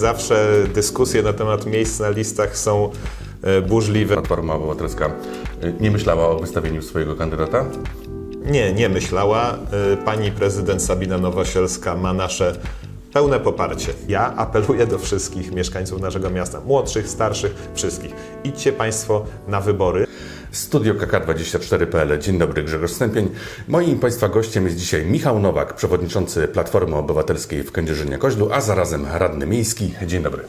Zawsze dyskusje na temat miejsc na listach są e, burzliwe. Platforma Obywatelska y, nie myślała o wystawieniu swojego kandydata? Nie, nie myślała. E, Pani prezydent Sabina Nowosielska ma nasze pełne poparcie. Ja apeluję do wszystkich mieszkańców naszego miasta, młodszych, starszych, wszystkich. Idźcie Państwo na wybory. Studio KK24.pl. Dzień dobry, Grzegorz Stępień. Moim Państwa gościem jest dzisiaj Michał Nowak, przewodniczący Platformy Obywatelskiej w Kędzierzynie-Koźlu, a zarazem radny miejski. Dzień dobry.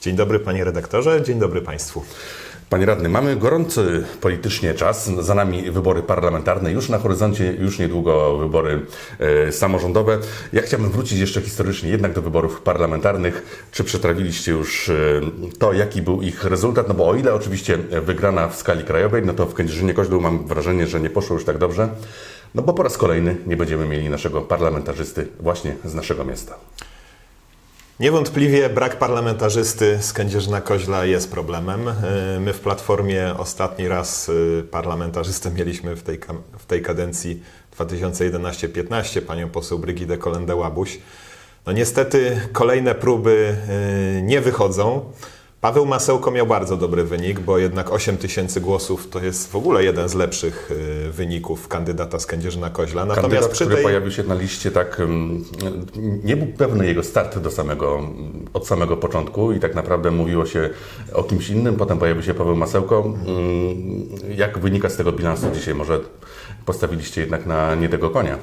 Dzień dobry Panie redaktorze, dzień dobry Państwu. Panie radny, mamy gorący politycznie czas. Za nami wybory parlamentarne, już na horyzoncie, już niedługo wybory e, samorządowe. Ja chciałbym wrócić jeszcze historycznie jednak do wyborów parlamentarnych. Czy przetrawiliście już e, to, jaki był ich rezultat? No bo o ile oczywiście wygrana w skali krajowej, no to w Kędzierzynie-Koźlu mam wrażenie, że nie poszło już tak dobrze. No bo po raz kolejny nie będziemy mieli naszego parlamentarzysty właśnie z naszego miasta. Niewątpliwie brak parlamentarzysty z Kędzierzyna Koźla jest problemem. E, My w Platformie ostatni raz e, parlamentarzystę mieliśmy w tej, w tej kadencji 2011-15, panią poseł Brygidę Kolendę-Łabuś. No niestety kolejne próby e, nie wychodzą. Paweł Masełko miał bardzo dobry wynik, bo jednak 8 tysięcy głosów to jest w ogóle jeden z lepszych e, wyników kandydata z Kędzierzyna Koźla. Natomiast Kandydat, przy który tej... pojawił się na liście tak, mm, nie był pewny jego start do samego, od samego początku i tak naprawdę mówiło się o kimś innym, potem pojawił się Paweł Masełko. Mm, Jak wynika z tego bilansu dzisiaj? Może postawiliście jednak na nie tego konia?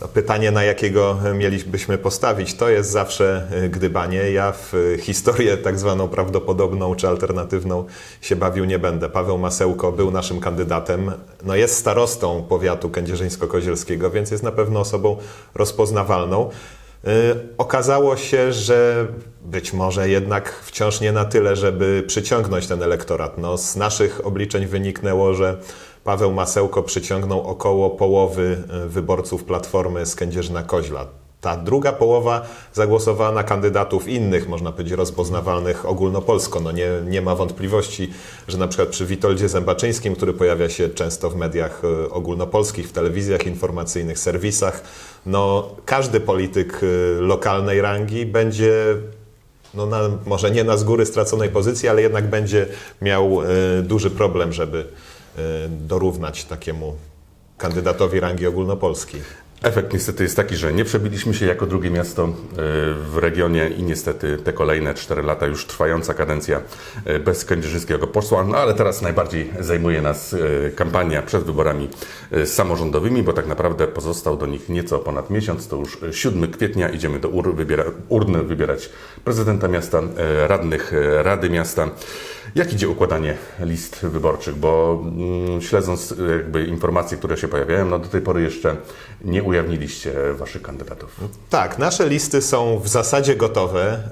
No, Pytanie, na jakiego mielibyśmy postawić, to jest zawsze y, gdybanie. Ja w y, historię tak zwaną prawdopodobną czy alternatywną się bawił nie będę. Paweł Masełko był naszym kandydatem. No jest starostą powiatu kędzierzyńsko-kozielskiego, więc jest na pewno osobą rozpoznawalną. Y, Okazało się, że być może jednak wciąż nie na tyle, żeby przyciągnąć ten elektorat. No, z naszych obliczeń wyniknęło, że Paweł Masełko przyciągnął około połowy e, wyborców Platformy z Kędzierzyna Koźla. Ta druga połowa zagłosowała na kandydatów innych, można powiedzieć, rozpoznawalnych ogólnopolsko. No nie, nie ma wątpliwości, że na przykład przy Witoldzie Zębaczyńskim, który pojawia się często w mediach e, ogólnopolskich, w telewizjach informacyjnych, serwisach, no każdy polityk e, lokalnej rangi będzie no na, może nie na z góry straconej pozycji, ale jednak będzie miał duży problem, żeby dorównać takiemu kandydatowi rangi ogólnopolskiej. Efekt niestety jest taki, że nie przebiliśmy się jako drugie miasto y, w regionie i niestety te kolejne 4 lata już trwająca kadencja y, bez kędzierzyńskiego posła, no ale teraz najbardziej zajmuje nas y, kampania przed wyborami y, samorządowymi, bo tak naprawdę pozostał do nich nieco ponad miesiąc, to już 7 kwietnia idziemy do ur, wybiera, urny wybierać prezydenta miasta, y, radnych y, Rady Miasta. Jak idzie układanie list wyborczych? Bo mm, śledząc y, jakby informacje, które się pojawiają, no do tej pory jeszcze nie ujawniliście waszych kandydatów. Tak, nasze listy są w zasadzie gotowe.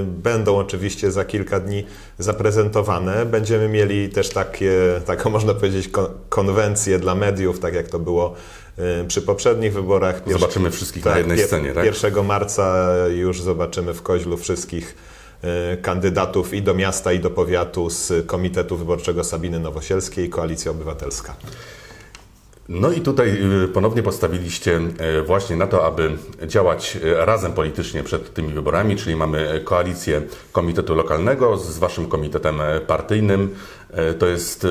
Yy, Będą oczywiście za kilka dni zaprezentowane. Będziemy mieli też takie, taką można powiedzieć, kon- konwencję dla mediów, tak jak to było yy, przy poprzednich wyborach. Pierwszy- Zobaczymy wszystkich na jednej scenie, tak? 1 marca już zobaczymy w Koźlu wszystkich kandydatów i do miasta, i do powiatu z Komitetu Wyborczego Sabiny Nowosielskiej, Koalicja Obywatelska. No i tutaj y, ponownie postawiliście y, właśnie na to, aby działać razem politycznie przed tymi wyborami, czyli mamy koalicję Komitetu Lokalnego z waszym komitetem e, partyjnym. E, To jest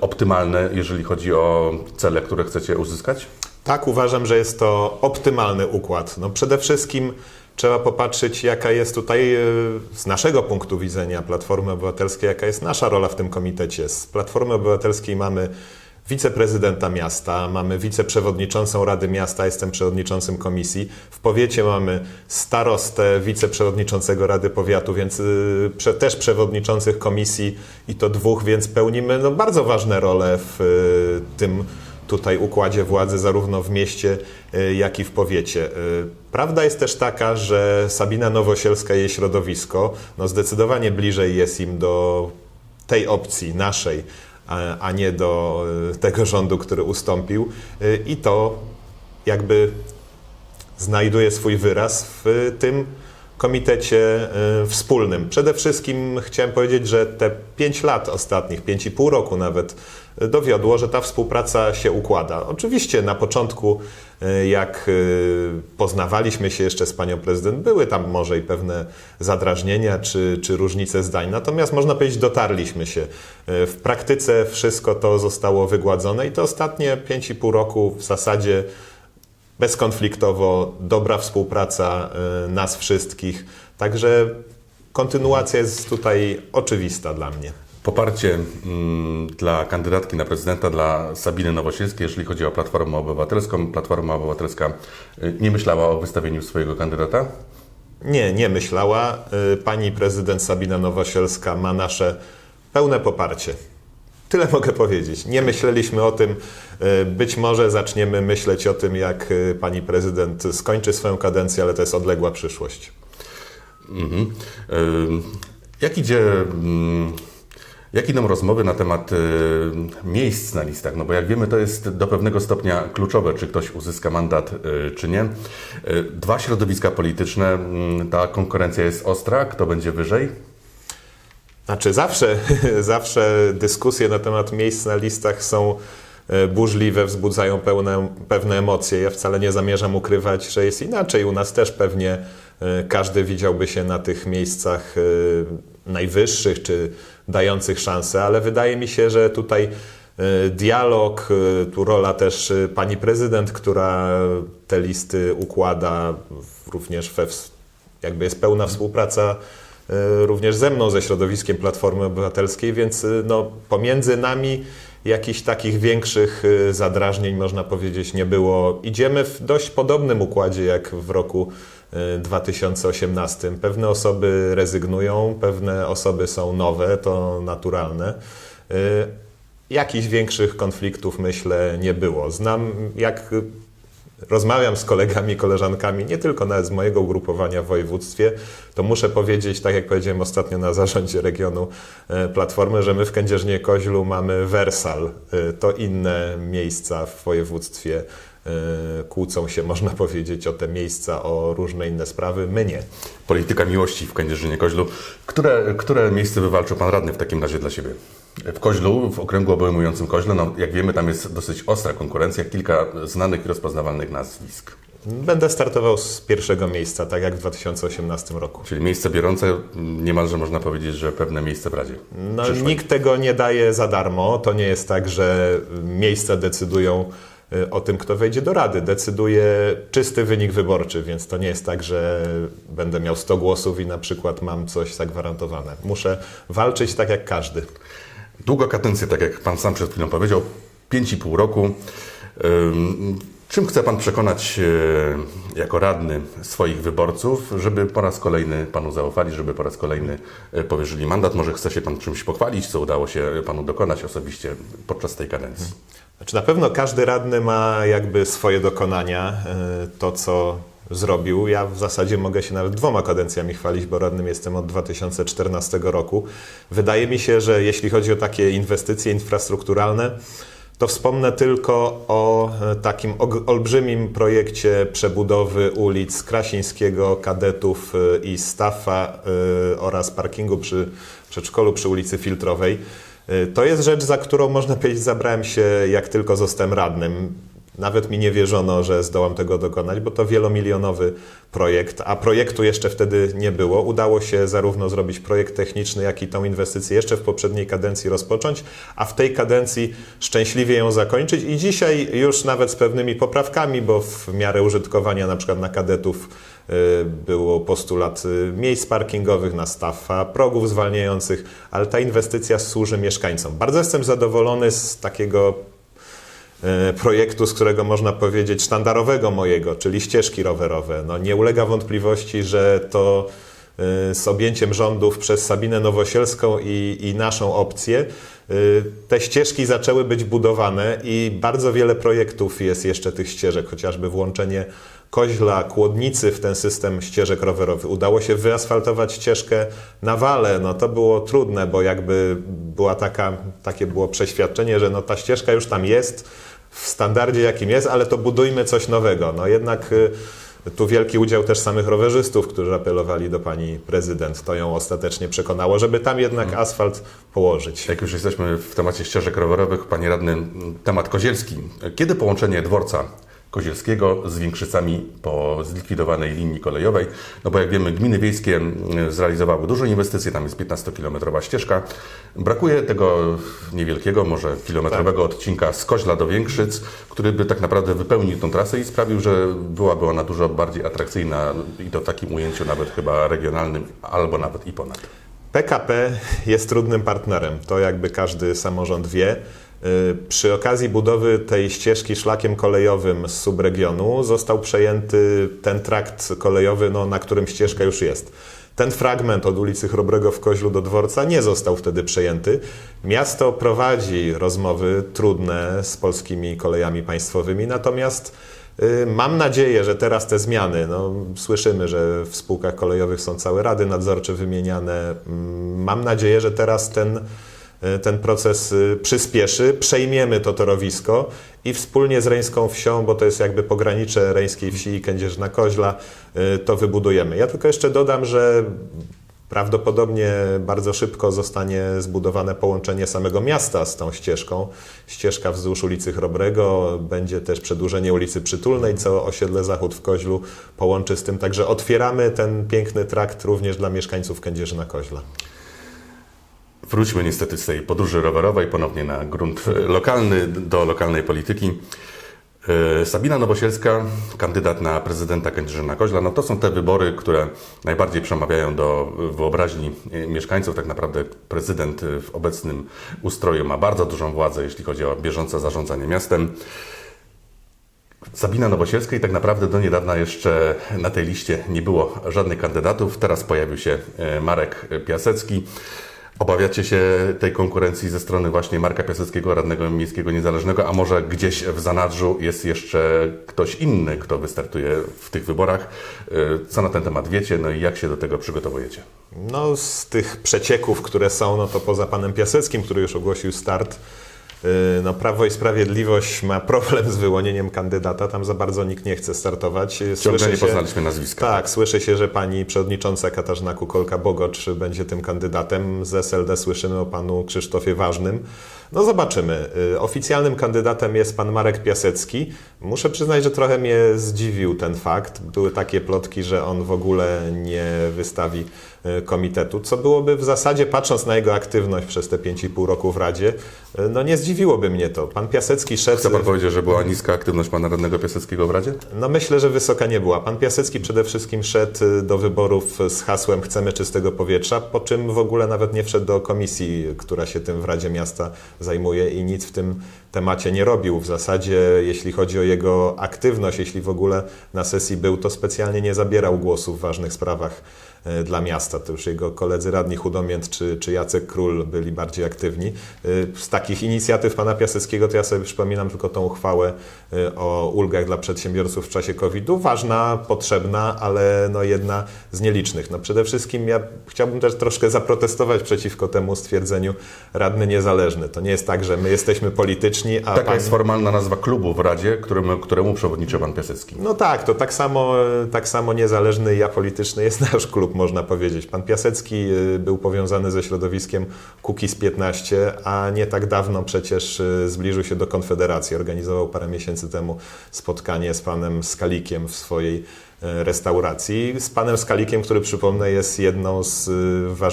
optymalne, jeżeli chodzi o cele, które chcecie uzyskać? Tak, uważam, że jest to optymalny układ. No przede wszystkim trzeba popatrzeć, jaka jest tutaj e, z naszego punktu widzenia Platformy Obywatelskiej, jaka jest nasza rola w tym komitecie. Z Platformy Obywatelskiej mamy wiceprezydenta miasta, mamy wiceprzewodniczącą Rady Miasta, jestem przewodniczącym komisji. W powiecie mamy starostę, wiceprzewodniczącego Rady Powiatu, więc prze, też przewodniczących komisji i to dwóch, więc pełnimy no, bardzo ważne role w y, tym tutaj układzie władzy, zarówno w mieście, y, jak i w powiecie. Y, Prawda jest też taka, że Sabina Nowosielska i jej środowisko no zdecydowanie bliżej jest im do tej opcji naszej, a, nie do y, tego rządu, który ustąpił. I to jakby znajduje swój wyraz w tym komitecie y, wspólnym. Przede wszystkim chciałem powiedzieć, że te 5 lat ostatnich, 5,5 roku nawet, y, dowiodło, że ta współpraca się układa. Oczywiście na początku, y, jak poznawaliśmy się jeszcze z panią prezydent, były tam może i pewne zadrażnienia czy, czy różnice zdań, natomiast można powiedzieć, dotarliśmy się. W praktyce wszystko to zostało wygładzone i to ostatnie 5,5 roku w zasadzie bezkonfliktowo, dobra współpraca y, nas wszystkich. Także kontynuacja jest tutaj oczywista dla mnie. Poparcie mm, dla kandydatki na prezydenta, dla Sabiny Nowosielskiej, jeżeli chodzi o Platformę Obywatelską. Platforma Obywatelska y, nie myślała o wystawieniu swojego kandydata. Nie, nie myślała. Y, Pani prezydent Sabina Nowosielska ma nasze pełne poparcie. Tyle mogę powiedzieć. Nie myśleliśmy o tym. y, Być może zaczniemy myśleć o tym, jak y, pani prezydent skończy swoją kadencję, ale to jest odległa przyszłość. Mhm. Y, Jak idzie, mm, jak idą rozmowy na temat miejsc na listach? No bo jak wiemy, to jest do pewnego stopnia kluczowe, czy ktoś uzyska mandat, czy nie. Dwa środowiska polityczne, mm, ta konkurencja jest ostra, kto będzie wyżej? Znaczy zawsze, zawsze dyskusje na temat miejsc na listach są e, burzliwe, wzbudzają pełne, pewne emocje. Ja wcale nie zamierzam ukrywać, że jest inaczej. U nas też pewnie e, każdy widziałby się na tych miejscach e, najwyższych czy dających szansę, ale wydaje mi się, że tutaj dialog, tu rola też pani prezydent, która te listy układa, również we, jakby jest pełna współpraca również ze mną, ze środowiskiem Platformy Obywatelskiej, więc e, no, pomiędzy nami jakichś takich większych e, zadrażnień, można powiedzieć, nie było. Idziemy w dość podobnym układzie jak w roku e, 2018. Pewne osoby rezygnują, pewne osoby są nowe, to naturalne. Jakichś większych konfliktów, myślę, nie było. Znam, jak rozmawiam z kolegami, koleżankami, nie tylko nawet z mojego ugrupowania w województwie, to muszę powiedzieć, tak jak powiedziałem ostatnio na zarządzie regionu e, Platformy, że my w Kędzierzynie-Koźlu mamy Wersal. E, To inne miejsca w województwie e, kłócą się, można powiedzieć, o te miejsca, o różne inne sprawy. My nie. Polityka miłości w Kędzierzynie-Koźlu. Które, które miejsce wywalczył Pan Radny w takim razie dla siebie? W Koźlu, w okręgu obejmującym Koźle, no, jak wiemy, tam jest dosyć ostra konkurencja, kilka znanych i rozpoznawalnych nazwisk. Będę startował z pierwszego miejsca, tak jak w 2018 roku. Czyli miejsce biorące, mm, niemalże można powiedzieć, że pewne miejsce w Radzie. No, Przyszłej. nikt tego nie daje za darmo. To nie jest tak, że miejsca decydują y, o tym, kto wejdzie do rady. Decyduje czysty wynik wyborczy, więc to nie jest tak, że będę miał 100 głosów i na przykład mam coś zagwarantowane. Muszę walczyć tak jak każdy. Długa kadencja, tak jak Pan sam przed chwilą powiedział, 5,5 roku. Ym, Czym chce Pan przekonać e, jako radny swoich wyborców, żeby po raz kolejny Panu zaufali, żeby po raz kolejny e, powierzyli mandat? Może chce się Pan czymś pochwalić, co udało się Panu dokonać osobiście podczas tej kadencji? Znaczy na pewno każdy radny ma jakby swoje dokonania, y, to co zrobił. Ja w zasadzie mogę się nawet dwoma kadencjami chwalić, bo radnym jestem od 2014 roku. Wydaje mi się, że jeśli chodzi o takie inwestycje infrastrukturalne, to wspomnę tylko o e, takim olbrzymim projekcie przebudowy ulic Krasińskiego, Kadetów e, i Staffa e, oraz parkingu przy przedszkolu przy ulicy Filtrowej. To jest rzecz, za którą można powiedzieć zabrałem się jak tylko zostałem radnym. Nawet mi nie wierzono, że zdołam tego dokonać, bo to wielomilionowy projekt, a projektu jeszcze wtedy nie było. Udało się zarówno zrobić projekt techniczny, jak i tą inwestycję jeszcze w poprzedniej kadencji rozpocząć, a w tej kadencji szczęśliwie ją zakończyć i dzisiaj już nawet z pewnymi poprawkami, bo w miarę użytkowania na przykład na kadetów y, było postulat y, miejsc parkingowych na staffa, progów zwalniających, ale ta inwestycja służy mieszkańcom. Bardzo jestem zadowolony z takiego projektu, z którego można powiedzieć sztandarowego mojego, czyli ścieżki rowerowe. No, nie ulega wątpliwości, że to e, z objęciem rządów przez Sabinę Nowosielską i, i naszą opcję e, te ścieżki zaczęły być budowane i bardzo wiele projektów jest jeszcze tych ścieżek, chociażby włączenie Koźla, Kłodnicy w ten system ścieżek rowerowych. Udało się wyasfaltować ścieżkę na Wale. No to było trudne, bo jakby była taka, takie było przeświadczenie, że no ta ścieżka już tam jest w standardzie jakim jest, ale to budujmy coś nowego. No jednak y, tu wielki udział też samych rowerzystów, którzy apelowali do pani prezydent. To ją ostatecznie przekonało, żeby tam jednak asfalt położyć. Jak już jesteśmy w temacie ścieżek rowerowych, panie radny, temat kozielski. Kiedy połączenie dworca Kozielskiego z Większycami po zlikwidowanej linii kolejowej? No bo jak wiemy, gminy wiejskie m, zrealizowały duże inwestycje, tam jest 15-kilometrowa ścieżka. Brakuje tego niewielkiego, może kilometrowego odcinka z Koźla do Większyc, który by tak naprawdę wypełnił tą trasę i sprawił, że byłaby ona dużo bardziej atrakcyjna i to w takim ujęciu nawet chyba regionalnym, albo nawet i ponad. PKP jest trudnym partnerem. To jakby każdy samorząd wie. Y, Przy okazji budowy tej ścieżki szlakiem kolejowym z subregionu został przejęty ten trakt kolejowy, no, na którym ścieżka już jest. Ten fragment od ulicy Chrobrego w Koźlu do dworca nie został wtedy przejęty. Miasto prowadzi rozmowy trudne z polskimi kolejami państwowymi, natomiast y, Mam nadzieję, że teraz te zmiany, no, słyszymy, że w spółkach kolejowych są całe rady nadzorcze wymieniane. Mm, Mam nadzieję, że teraz ten, ten proces y, przyspieszy, przejmiemy to torowisko i wspólnie z Reńską Wsią, bo to jest jakby pogranicze Reńskiej Wsi i Kędzierzyna-Koźla, y, to wybudujemy. Ja tylko jeszcze dodam, że Prawdopodobnie bardzo szybko zostanie zbudowane połączenie samego miasta z tą ścieżką. Ścieżka wzdłuż ulicy Chrobrego, będzie też przedłużenie ulicy Przytulnej, co osiedle Zachód w Koźlu połączy z tym. Także otwieramy ten piękny trakt również dla mieszkańców Kędzierzyna Koźla. Wróćmy niestety z tej podróży rowerowej ponownie na grunt e, lokalny, do lokalnej polityki. E, Sabina Nowosielska, kandydat na prezydenta Kędzierzyna Koźla, no to są te wybory, które najbardziej przemawiają do wyobraźni e, mieszkańców. Tak naprawdę prezydent w obecnym ustroju ma bardzo dużą władzę, jeśli chodzi o bieżące zarządzanie miastem. Sabina Nowosielska i tak naprawdę do niedawna jeszcze na tej liście nie było żadnych kandydatów. Teraz pojawił się Marek Piasecki. Obawiacie się tej konkurencji ze strony właśnie Marka Piaseckiego, radnego miejskiego niezależnego, a może gdzieś w zanadrzu jest jeszcze ktoś inny, kto wystartuje w tych wyborach? E, Co na ten temat wiecie, no i jak się do tego przygotowujecie? No, z tych przecieków, które są, no to poza panem Piaseckim, który już ogłosił start, no Prawo i Sprawiedliwość ma problem z wyłonieniem kandydata, tam za bardzo nikt nie chce startować. Ciągle nie poznaliśmy nazwiska. Tak, słyszy się, że pani przewodnicząca Katarzyna Kukolka-Bogocz będzie tym kandydatem. Z SLD słyszymy o panu Krzysztofie Ważnym. No zobaczymy. Y, Oficjalnym kandydatem jest pan Marek Piasecki. Muszę przyznać, że trochę mnie zdziwił ten fakt. Były takie plotki, że on w ogóle nie wystawi y, komitetu, co byłoby w zasadzie, patrząc na jego aktywność przez te 5,5 roku w Radzie, y, no nie zdziwiłoby mnie to. Pan Piasecki szedł... Chce pan powiedzieć, że była niska aktywność pana radnego Piaseckiego w Radzie? No myślę, że wysoka nie była. Pan Piasecki przede wszystkim szedł do wyborów z hasłem Chcemy czystego powietrza, po czym w ogóle nawet nie wszedł do komisji, która się tym w Radzie Miasta zajmuje i nic w tym temacie nie robił. W zasadzie, jeśli chodzi o jego aktywność, jeśli w ogóle na sesji był, to specjalnie nie zabierał głosu w ważnych sprawach dla miasta. To już jego koledzy radni Chudomięt czy, czy Jacek Król byli bardziej aktywni. Y, Z takich inicjatyw pana Piaseckiego to ja sobie przypominam tylko tą uchwałę y, o ulgach dla przedsiębiorców w czasie COVID-u. Ważna, potrzebna, ale no jedna z nielicznych. No przede wszystkim ja chciałbym też troszkę zaprotestować przeciwko temu stwierdzeniu radny niezależny. To nie jest tak, że my jesteśmy polityczni, a Taka pan... jest formalna nazwa klubu w Radzie, któremu, któremu przewodniczy pan Piasecki. No tak, to tak samo, tak samo niezależny i apolityczny jest nasz klub, można powiedzieć. Pan Piasecki y, był powiązany ze środowiskiem Kukiz 15, a nie tak dawno przecież y, zbliżył się do Konfederacji. Organizował parę miesięcy temu spotkanie z panem Skalikiem w swojej y, restauracji. Z panem Skalikiem, który przypomnę jest z,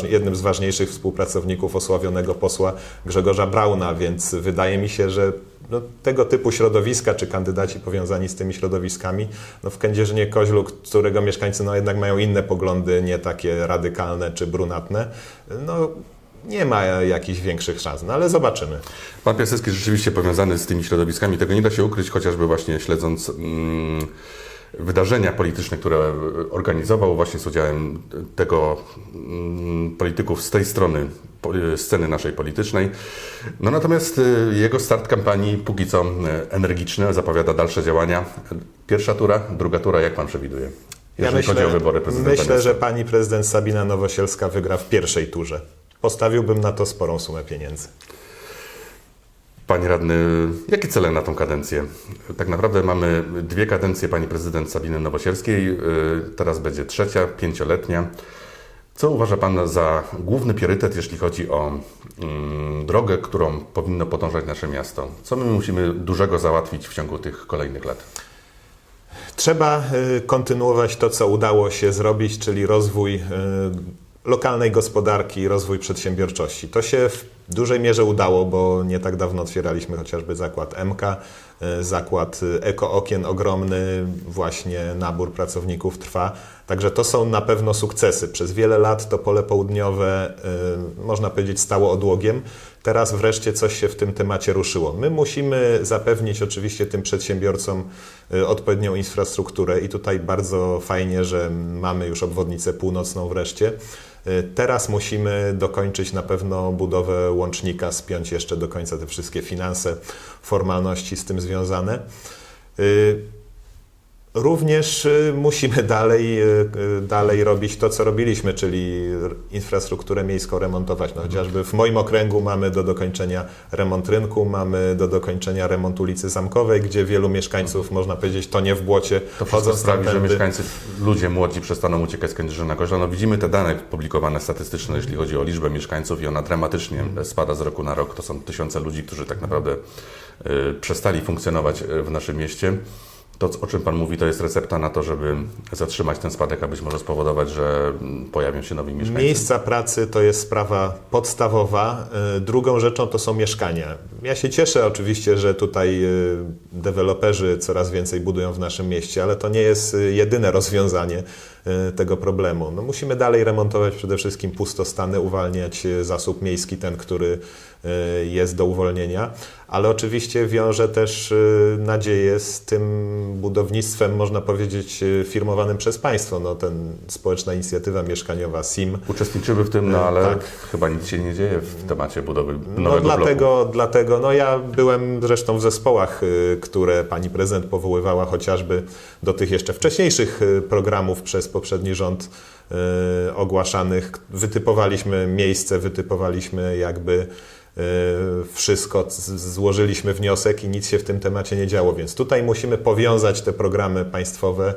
jednym z ważniejszych współpracowników osławionego posła Grzegorza Brauna, więc wydaje mi się, że no, tego typu środowiska, czy kandydaci powiązani z tymi środowiskami, no w Kędzierzynie Koźlu, którego mieszkańcy no jednak mają inne poglądy, nie takie radykalne czy brunatne, no nie ma jakichś większych szans, no ale zobaczymy. Pan Piasecki rzeczywiście powiązany z tymi środowiskami. Tego nie da się ukryć, chociażby właśnie śledząc mm, wydarzenia polityczne, które organizował właśnie z udziałem tego mm, polityków z tej strony po- sceny naszej politycznej. No natomiast y, jego start kampanii póki co y, energiczny, zapowiada dalsze działania. Pierwsza tura, druga tura, jak pan przewiduje? Jeżeli chodzi o wybory prezydenta myślę że pani prezydent Sabina Nowosielska wygra w pierwszej turze. Postawiłbym na to sporą sumę pieniędzy. Panie radny, jakie cele na tą kadencję? Tak naprawdę mamy dwie kadencje pani prezydent Sabiny Nowosielskiej, y, teraz będzie trzecia, pięcioletnia. Co uważa pan za główny priorytet, jeśli chodzi o mm, drogę, którą powinno podążać nasze miasto? Co my musimy dużego załatwić w ciągu tych kolejnych lat? Trzeba y, kontynuować to, co udało się zrobić, czyli rozwój y, lokalnej gospodarki, rozwój przedsiębiorczości. To się w dużej mierze udało, bo nie tak dawno otwieraliśmy chociażby zakład MK, y, zakład y, Eko Okien ogromny, właśnie nabór pracowników trwa. Także to są na pewno sukcesy. Przez wiele lat to pole południowe, y, można powiedzieć, stało odłogiem. Teraz wreszcie coś się w tym temacie ruszyło. My musimy zapewnić oczywiście tym przedsiębiorcom odpowiednią infrastrukturę i tutaj bardzo fajnie, że mamy już obwodnicę północną wreszcie. Y, Teraz musimy dokończyć na pewno budowę łącznika, spiąć jeszcze do końca te wszystkie finanse, formalności z tym związane. Również y, musimy dalej, y, y, dalej robić to, co robiliśmy, czyli infrastrukturę miejską remontować. No, chociażby w moim okręgu mamy do dokończenia remont rynku, mamy do dokończenia remont ulicy Zamkowej, gdzie wielu mieszkańców, można powiedzieć, to nie w błocie, To chodzą sprawi, że mieszkańcy, ludzie młodzi przestaną uciekać z Kędzierzyna Koźla. No widzimy te dane publikowane statystyczne, jeśli chodzi o liczbę mieszkańców i ona dramatycznie spada z roku na rok. To są tysiące ludzi, którzy tak naprawdę y, przestali funkcjonować w naszym mieście. To, o czym Pan mówi, to jest recepta na to, żeby zatrzymać ten spadek, a być może spowodować, że pojawią się nowi mieszkańcy. Miejsca pracy to jest sprawa podstawowa. Y, Drugą rzeczą to są mieszkania. Ja się cieszę oczywiście, że tutaj y, deweloperzy coraz więcej budują w naszym mieście, ale to nie jest y, jedyne rozwiązanie tego problemu. No, musimy dalej remontować przede wszystkim pustostany, uwalniać y, zasób miejski, ten, który y, jest do uwolnienia, ale oczywiście wiąże też nadzieję z tym budownictwem, można powiedzieć, firmowanym przez państwo. No, ten społeczna inicjatywa mieszkaniowa SIM. Uczestniczyły w tym, no ale tak. chyba nic się nie dzieje w temacie budowy No nowego bloku. dlatego, dlatego, no ja byłem zresztą w zespołach, które pani prezydent powoływała chociażby do tych jeszcze wcześniejszych programów przez poprzedni rząd y, ogłaszanych. Wytypowaliśmy miejsce, wytypowaliśmy jakby y, wszystko, złożyliśmy wniosek i nic się w tym temacie nie działo, więc tutaj musimy powiązać te programy państwowe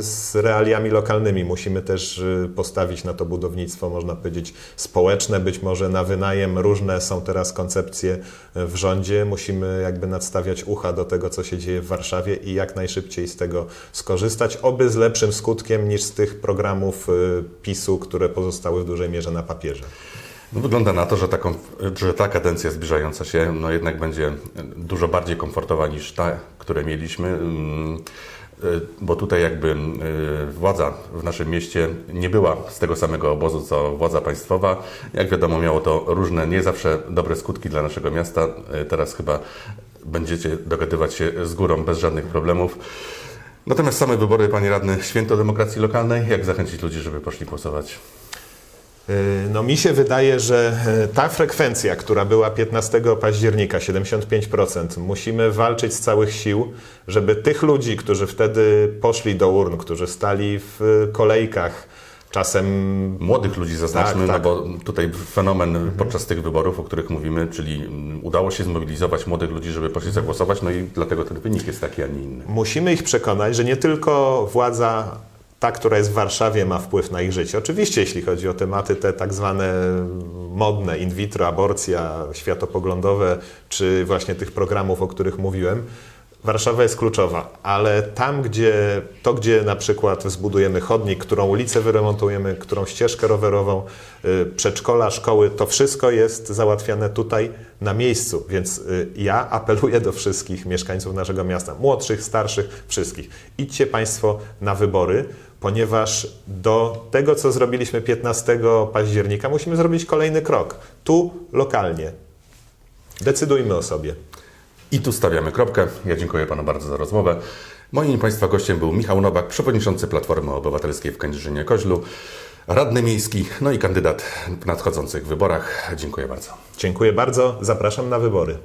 z realiami lokalnymi. Musimy też y, postawić na to budownictwo, można powiedzieć, społeczne, być może na wynajem. Różne są teraz koncepcje y, w rządzie. Musimy jakby nadstawiać ucha do tego, co się dzieje w Warszawie i jak najszybciej z tego skorzystać, oby z lepszym skutkiem niż z tych programów y, PiSu, które pozostały w dużej mierze na papierze. No, wygląda na to, że, taką, że ta kadencja zbliżająca się no jednak będzie dużo bardziej komfortowa niż ta, które mieliśmy. Y, Bo tutaj jakby y, władza w naszym mieście nie była z tego samego obozu, co władza państwowa. Jak wiadomo, miało to różne, nie zawsze dobre skutki dla naszego miasta. Y, Teraz chyba będziecie dogadywać się z górą bez żadnych problemów. Natomiast same wybory, panie radny, święto demokracji lokalnej. Jak zachęcić ludzi, żeby poszli głosować? Y, No mi się wydaje, że y, ta frekwencja, która była 15 października, 75%, musimy walczyć z całych sił, żeby tych ludzi, którzy wtedy poszli do urn, którzy stali w kolejkach, czasem Młodych ludzi zaznaczmy, Tak, tak. no bo tutaj fenomen podczas tych wyborów, o których mówimy, czyli mm, udało się zmobilizować młodych ludzi, żeby poszli zagłosować, no i dlatego ten wynik jest taki, a nie inny. musimy ich przekonać, że nie tylko władza, ta, która jest w Warszawie, ma wpływ na ich życie. Oczywiście, jeśli chodzi o tematy te tak zwane modne, in vitro, aborcja, światopoglądowe, czy właśnie tych programów, o których mówiłem, Warszawa jest kluczowa, ale tam, gdzie to, gdzie na przykład zbudujemy chodnik, którą ulicę wyremontujemy, którą ścieżkę rowerową, y, przedszkola, szkoły, to wszystko jest załatwiane tutaj na miejscu. Więc y, ja apeluję do wszystkich mieszkańców naszego miasta, młodszych, starszych, wszystkich. Idźcie Państwo na wybory, ponieważ do tego, co zrobiliśmy 15 października, musimy zrobić kolejny krok. Tu, lokalnie. Decydujmy o sobie. I tu stawiamy kropkę. Ja dziękuję panu bardzo za rozmowę. Moim państwa gościem był Michał Nowak, przewodniczący Platformy Obywatelskiej w Kędzierzynie-Koźlu, radny miejski, no i kandydat w nadchodzących wyborach. Dziękuję bardzo. Dziękuję bardzo. Zapraszam na wybory.